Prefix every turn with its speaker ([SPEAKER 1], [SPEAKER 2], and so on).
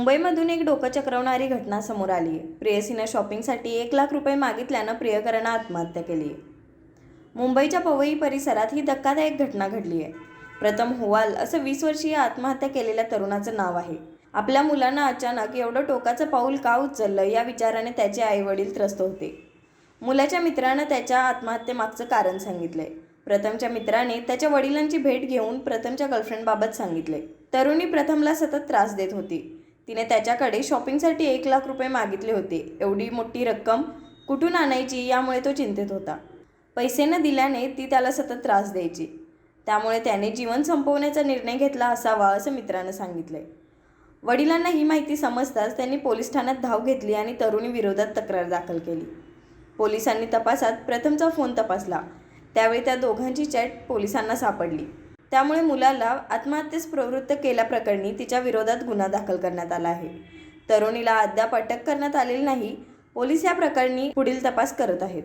[SPEAKER 1] मुंबईमधून एक डोकं चक्रवणारी घटना समोर आली. आहे प्रेयसीनं शॉपिंगसाठी एक लाख रुपये मागितल्यानं प्रियकरानं आत्महत्या केली. आहे मुंबईच्या पवई परिसरात ही धक्कादायक घटना घडली आहे. प्रथम हुवाल असं वीस वर्षीय आत्महत्या केलेल्या तरुणाचं नाव आहे. आपल्या मुलांना अचानक एवढं टोकाचं पाऊल का उचललं या विचाराने त्याचे आईवडील त्रस्त होते. मुलाच्या मित्रानं त्याच्या आत्महत्येमागचं कारण सांगितलंय. प्रथमच्या मित्राने त्याच्या वडिलांची भेट घेऊन प्रथमच्या गर्लफ्रेंडबाबत सांगितले तरुणी प्रथमला सतत त्रास देत होती. तिने त्याच्याकडे शॉपिंगसाठी एक लाख रुपये मागितले होते. एवढी मोठी रक्कम कुठून आणायची यामुळे तो चिंतेत होता. पैसे न दिल्याने ती त्याला सतत त्रास द्यायची. त्यामुळे त्याने जीवन संपवण्याचा निर्णय घेतला असावा असं मित्रानं सांगितलंय. वडिलांना ही माहिती समजताच त्यांनी पोलीस ठाण्यात धाव घेतली आणि तरुणी विरोधात तक्रार दाखल केली. पोलिसांनी तपासात प्रथमचा फोन तपासला. त्यावेळी त्या दोघांची चॅट पोलिसांना सापडली. त्यामुळे मुलाला आत्महत्येस प्रवृत्त केल्याप्रकरणी तिच्या विरोधात गुन्हा दाखल करण्यात आला आहे. तरुणीला अद्याप अटक करण्यात आलेली नाही. पोलीस या प्रकरणी पुढील तपास करत आहेत.